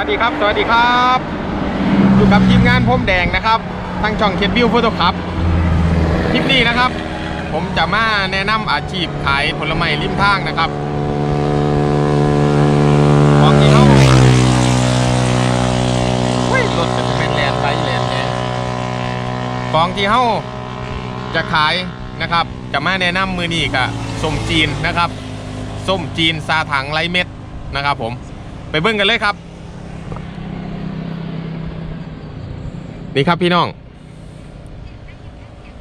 วัสดีครับ สวัสดีครับ อยู่กับทีมงานพรมแดงนะครับทางช่องเคดบิวโฟโต้ครับคลิปนี้นะครับ ผมจะมาแนะนำอาชีพขายผลไม้ริมทางนะครับของที่เขาเฮ้ยรถจะเป็นแลนไปแลนแน่ของที่เขาจะขายนะครับ จะมาแนะนำมือนี้กับส้มจีนนะครับส้มจีนซาถังไรเม็ดนะครับผมไปเบิ่งกันเลยครับ นี่ครับพี่น้อง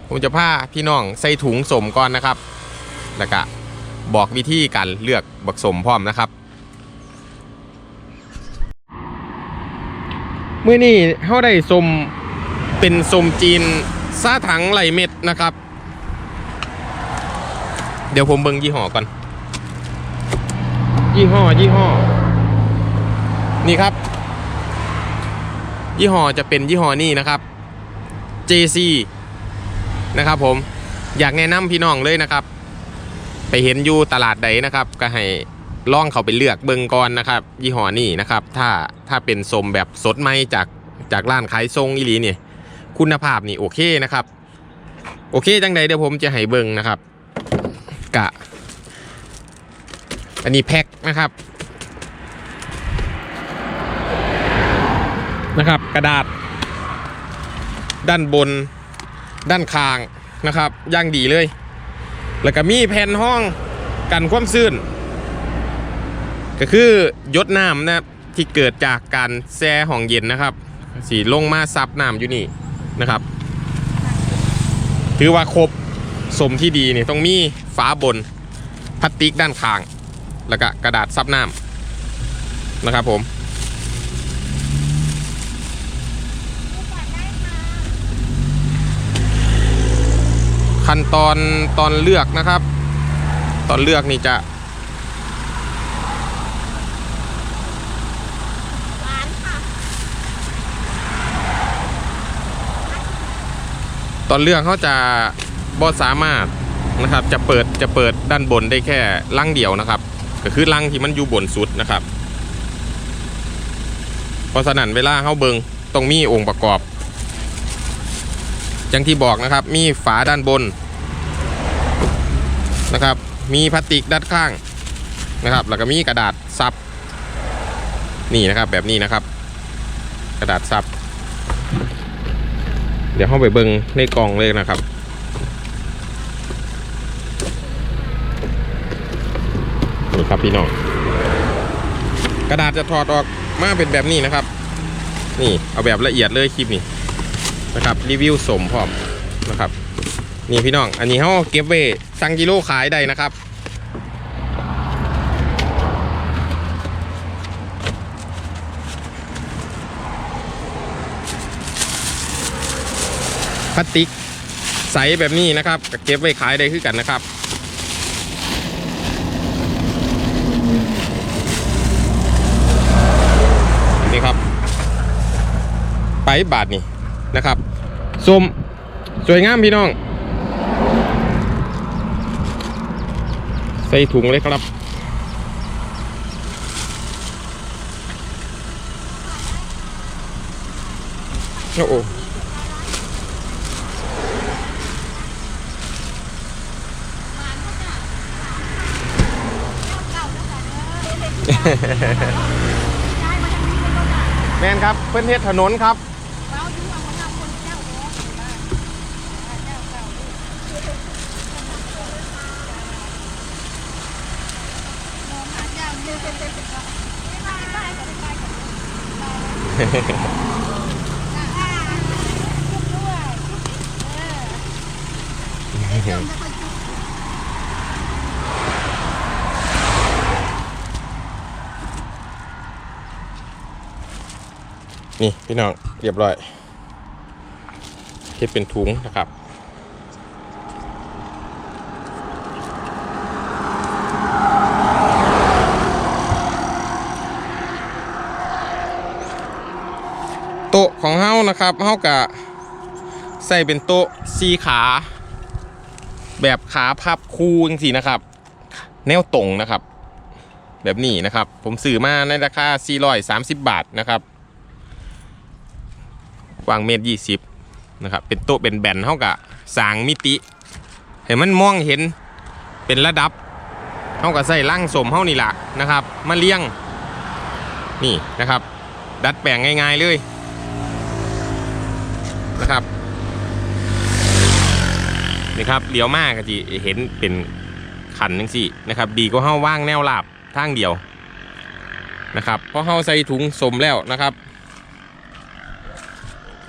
ผมจะพาพี่น้องใส่ถุงสมก่อนนะครับ แล้วก็บอกวิธีการเลือกบักสมพร้อมนะครับเมื่อนี้เขาได้สมเป็นสมจีนซาถังไหลเม็ดนะครับ เดี๋ยวผมเบิ่งยี่ห้อก่อน ยี่ห้อยี่ห้อ นี่ครับ ยี่ห้อจะเป็นยี่ห้อนี้นะครับ JC นะครับผมอยากแนะนำพี่น้องเลยนะครับ ไปเห็นอยู่ตลาดใดนะครับ ก็ให้ลองเขาไปเลือกเบิงก่อนนะครับ ยี่ห้อนี้นะครับ ถ้าถ้าเป็นสมแบบสดใหม่จากจากร้านขายทรงอีหลีเนี่ยคุณภาพนี่โอเคนะครับ โอเคจังใดเดี๋ยวผมจะให้เบิงนะครับ กะ อันนี้แพ็คนะครับ นะครับ กระดาษ ด้านบน ด้านข้างนะครับย่างดีเลย แล้วก็มีแผ่นห้องกันความซื่นก็คือยดน้ำนะครับที่เกิดจากการแช่ห้องเย็นนะครับ สีลงมาซับน้ำอยู่นี่นะครับ ถือว่าครบสมที่ดีนี่ต้องมีฝาบนพลาสติกด้านข้าง แล้วก็กระดาษซับน้ำนะครับผม ขั้นตอนตอนเลือกนะครับ ตอนเลือกนี่จะตอนเลือกเขาจะบอสามารถนะครับ จะเปิดจะเปิดด้านบนได้แค่ลังเดียวนะครับ ก็คือลังที่มันอยู่บนสุดนะครับ เพราะฉะนั้นเวลาเขาเบิงต้องมีองค์ประกอบ อย่างที่บอกนะครับ มีฝาด้านบนนะครับ มีพลาสติกด้านข้างนะครับ แล้วก็มีกระดาษซับนี่นะครับแบบนี้นะครับ กระดาษซับเดี๋ยวเข้าไปเบิงในกล่องเลยนะครับ นี่ครับพี่น้อง กระดาษจะถอดออกมาเป็นแบบนี้นะครับ นี่เอาแบบละเอียดเลยคลิปนี้ นะครับรีวิวสมพร้อมนะครับนี่พี่น้องอันนี้เขาเก็บไว้สั่งกิโลขายได้นะครับพลาสติกใสแบบนี้นะครับเก็บไว้ขายได้คือกันนะครับนี่ครับ ไปบาทนี่ นะครับส้มสวยงามพี่น้อง ใส่ถุงเลยครับ โอ้โหแมนครับเพื่อนเทศถนนครับ นี่ พี่น้อง เรียบร้อยเฮ็ดเป็นถุงนะครับ ของเฮานะครับเฮากะใส่เป็นโต๊ะสี่ขา แบบขาพับคู่จังสีนะครับ แนวตรงนะครับ แบบนี้นะครับ ผมซื้อมาในราคา 430 บาทนะครับกว้างเมตร20นะครับ เป็นโต๊ะเป็นแบนเท่ากับสางมิติ เห็นมันมองเห็นเป็นระดับเท่ากับใส่ล่างสมเท่านี่แหละนะครับ มาเลี้ยง นี่นะครับ ดัดแปลงง่ายๆเลย นะครับนี่ครับเลี้ยวมากก็จะเห็นเป็นขันนึงสินะครับ ดีก็เฮาว่างแนวลาบทางเดียวนะครับพราะเฮาใส่ถุงสมแล้วนะครับ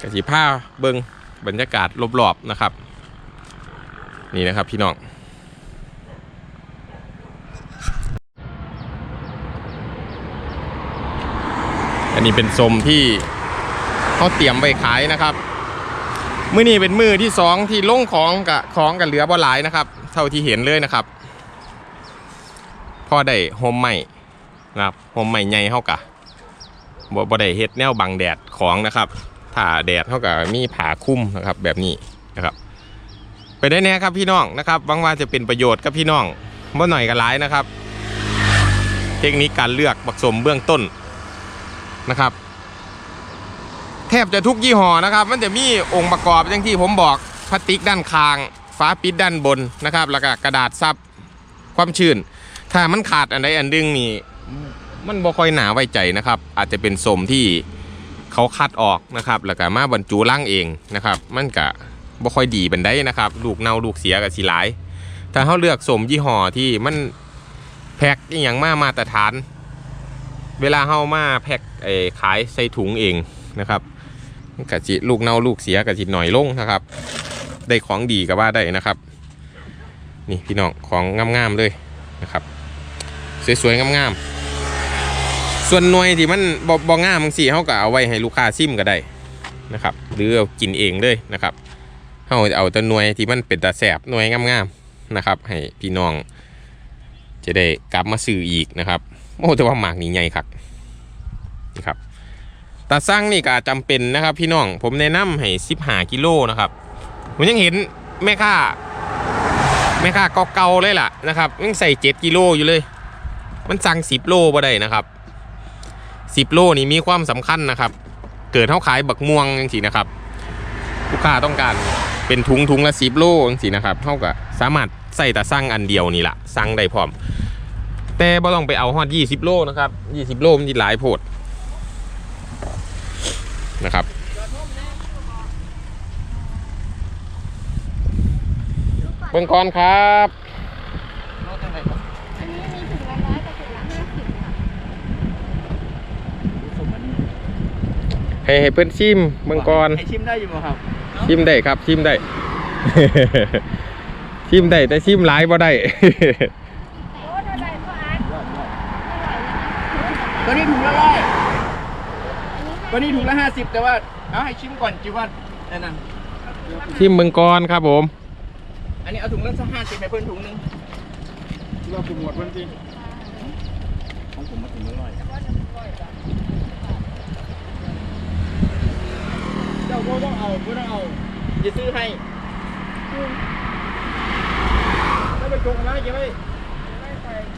กะสิผ้าเบิงบรรยากาศรอบๆนะครับ นี่นะครับพี่น้องอันนี้เป็นสมที่เขาเตรียมไว้ขายนะครับ มือนี้เป็นมือที่สองที่ลงของกับของกับเหลือบ่หลายนะครับ เท่าที่เห็นเลยนะครับ พอได้โฮมใหม่นะครับโฮมใหม่ใหญ่เท่ากับบ่บ่ได้เฮ็ดแนวบังแดดของนะครับถ้าแดดเท่ากับมีผาคลุมนะครับ แบบนี้นะครับ ไปได้แน่ครับพี่น้องนะครับหวังว่าจะเป็นประโยชน์กับพี่น้องบ่หน่อยก็หลายนะครับ เทคนิคการเลือกบักสมเบื้องต้นนะครับ แทบจะทุกยี่ห้อนะครับ มันจะมีองค์ประกอบอย่างที่ผมบอกพลาสติกด้านข้างฝาปิดด้านบนนะครับ แล้วก็กระดาษซับความชื้น ถ้ามันขาดอันใดอันดึงนี่มันบ่ค่อยหนาไว้ใจนะครับ อาจจะเป็นสมที่เขาคัดออกนะครับ แล้วก็มาบรรจุร่างเองนะครับ มันก็บ่ค่อยดีเป็นได้นะครับ ลูกเน่าลูกเสียกับสีหลาย ถ้าเขาเลือกสมยี่ห้อที่มันแพ็คอย่างมามาตรฐาน เวลาเฮามาแพ็คไอ้ขายใส่ถุงเองนะครับ กะจิลูกเน่าลูกเสียกะจิหน่อยลงนะครับ ได้ของดีก็ว่าได้นะครับ นี่พี่น้องของงามๆเลยนะครับ สวยๆงามๆส่วนหน่วยที่มันบ่บ่งามบางสีเขาก็เอาไว้ให้ลูกค้าซิมก็ได้นะครับ หรือเอากินเองเลยนะครับเขาเอาแต่หน่วยที่มันเป็นตาแสบหน่วยงามๆนะครับ ให้พี่น้อง จะได้กลับมาซื้ออีกนะครับโอ้แต่ว่าหมากนี่ใหญ่ครับนะครับ ตาสั่งนี่ก็จำเป็นนะครับ พี่น้องผมแนะนำให้สิบหากิโลนะครับผมยังเห็นแม่ค้าแม่ค้าเก่าเลยล่ะนะครับยังใส่เจ็ดกิโลอยู่เลย มันสั่งสิบโลบ่ได้นะครับสิบโลนี่มีความสำคัญนะครับ เกิดเท่าขายบักม่วงจังสีนะครับลูกค้าต้องการเป็นถุงถุงละสิบโลจังสีนะครับเท่ากับสามารถใส่ตาสั่งอันเดียวนี่แหละสั่งได้พร้อม แต่บ่ต้องไปเอาฮอดยี่สิบโลนะครับยี่สิบโลมันหลายโพด นะครับ เบิ่งก่อนครับอันนี้มีถุงละร้อยกับถุงละห้าสิบค่ะให้ให้เพิ่นชิมเบิ่งก่อนให้ชิมได้อยู่บ่ครับ ชิมได้ครับชิมได้ ชิมได้แต่ชิมหลายบ่ได้โอ้เท่าไหร่ก็อาร์ตตัวนี้ถุงละร้อย ตัวนี้ถุงละห้าสิบแต่ว่าเอาให้ชิมก่อนจิว่าอันนั้นชิมเบิ่งก่อนครับผม อันนี้เอาถุงละสักห้าสิบให้เพิ่นถุงหนึงที่ว่าผมหมดเพิ่นจริงของผมมาถุงละร้อยเจ้าก็ต้องเอาก็ต้องเอาจะซื้อให้แล้วไปจงมาเก็บไว้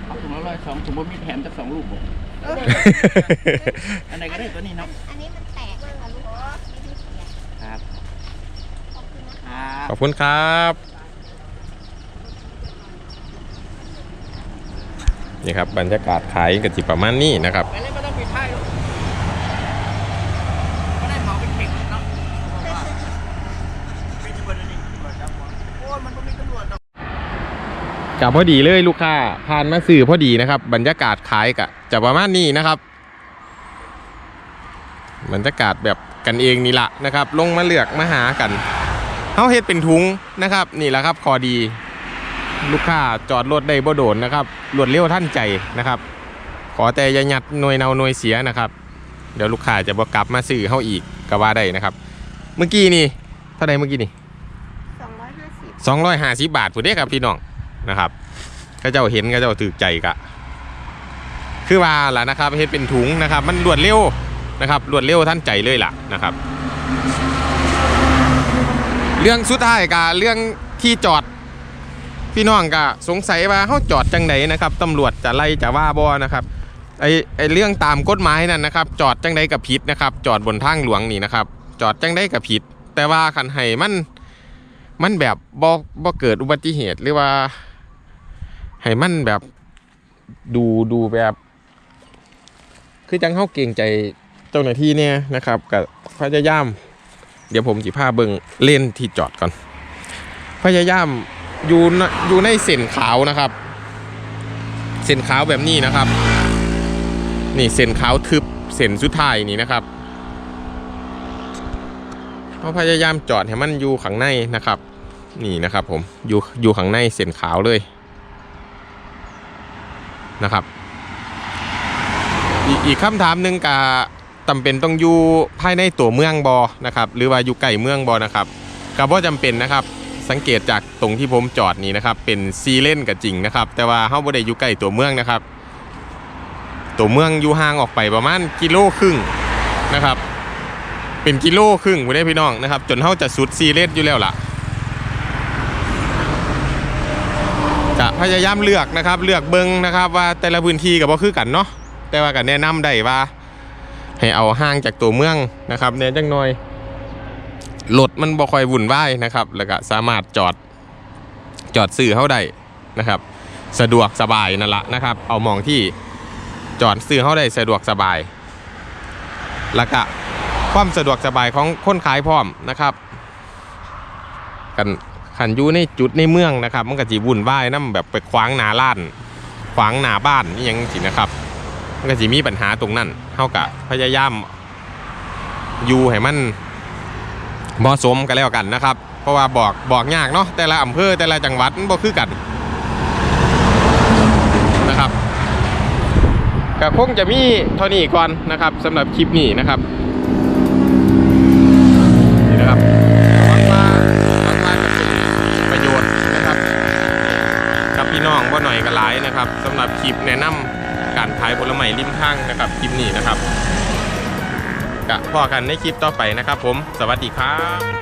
เอาถุงละร้อยสองถุงบะหมี่แถมจากสองลูกบ่อั นไหนก็ได้ตัวนี้เนาะอันนี้มันแตกมากค่ะลูกไม่ได้เสียครับขอบคุณนะคะครับขอบคุณครับนี่ครับบรรยากาศขายกันจิประมาณนี้นะครับ กับพอดีเลยลูกค้าผ่านมาซื้อพอดีนะครับ บรรยากาศขายกะจะประมาณนี้นะครับ บรรยากาศแบบกันเองนี่ละนะครับ ลงมาเลือกมาหากันเขาเฮ็ดเป็นถุงนะครับ นี่แหละครับคอดี ลูกค้าจอดรถได้บ่โดนนะครับรวดเร็วท่านใจนะครับ ขอแต่อย่าหยัดหน่วยเนาหน่วยเสียนะครับ เดี๋ยวลูกค้าจะบ่กลับมาซื้อเขาอีกก็ว่าได้นะครับ เมื่อกี้นี่เท่าไหร่เมื่อกี้นี่สองร้อยห้าสิบสองร้อยห้าสิบบาทผู้เด้ครับพี่น้อง นะครับก็เจ้าเห็นก็เจ้าถือใจกะ คือว่าล่ะนะครับเฮ็ดเป็นถุงนะครับ มันรวดเร็วนะครับรวดเร็วท่านใจเลยล่ะนะครับ เรื่องสุดท้ายกะเรื่องที่จอดพี่น้องก็สงสัยว่าเขาจอดจังไดนะครับตำรวจจะไล่จะว่าบ่นะครับไอไอเรื่องตามกฎหมายนั่นนะครับ จอดจังไดกับผิดนะครับ จอดบนทางหลวงนี่นะครับ จอดจังไดกับผิด แต่ว่าคันให้มันมันแบบบ่บ่เกิดอุบัติเหตุหรือว่า ให้มันแบบดูดูแบบ คือจังเข้าเกรงใจเจ้าหน้าที่เนี่ยนะครับกับพยายาม เดี๋ยวผมจิพาเบิงเล่นที่จอดก่อน พยายามอยู่อยู่ในเส้นขาวนะครับ เส้นขาวแบบนี้นะครับ นี่เส้นขาวทึบเส้นสุดท้ายนี่นะครับเขาพยายามจอดให้มันอยู่ข้างในนะครับ นี่นะครับ ผมอยู่อยู่ข้างในเส้นขาวเลย นะครับ อีกคำถามหนึ่งกาจำเป็นต้องอยู่ภายในตัวเมืองบอนะครับ หรือว่าอยู่ใกล้เมืองบอนะครับก็บ่จำเป็นนะครับ สังเกตจากตรงที่ผมจอดนี้นะครับ เป็นซีเลนก็จริงนะครับ แต่ว่าเฮาบ่ได้อยู่ใกล้ตัวเมืองนะครับ ตัวเมืองอยู่ห่างออกไปประมาณกิโลครึ่งนะครับ เป็นกิโลครึ่งบ่ได้พี่น้องนะครับ จนเฮาจะสุดซีเลนอยู่แล้วล่ะจะ พยายามเลือกนะครับ เลือกเบิงนะครับ ว่าแต่ละพื้นที่ก็บ่คือกันเนาะแต่ว่าก็แนะนำได้ว่า ให้เอาห่างจากตัวเมืองนะครับเนี่ยจังหน่อยรถมันบ่ค่อยวุ่นวายนะครับ แล้วก็สามารถจอดจอดซื้อเข้าได้นะครับ สะดวกสบายนั่นละนะครับ เอามองที่จอดซื้อเข้าได้สะดวกสบาย แล้วก็ความสะดวกสบายของคนขายพร้อมนะครับ กัน ขันอยู่ในจุดในเมืองนะครับ มันก็จีวุ่นวายนํแบบไปขวางหนาล้าน ขวางหนาบ้านนี่ยังสินะครับ มันก็จะมีปัญหาตรงนั้นเท่ากับพยายามอยู่ให้มันเหมาะสมกันแล้วกันนะครับ เพราะว่าบอกบอกยากเนาะแต่ละอำเภอแต่ละจังหวัดบ่คือกันนะครับก็คงจะมีเท่านี้ก่อนนะครับสำหรับคลิปนี้นะครับ องว่าหน่อยก็หลายนะครับสำหรับคลิปแนะนำการขายผลไม้ริมทางนะครับคลิปนี้นะครับกะพอกันในคลิปต่อไปนะครับ ผมสวัสดีครับ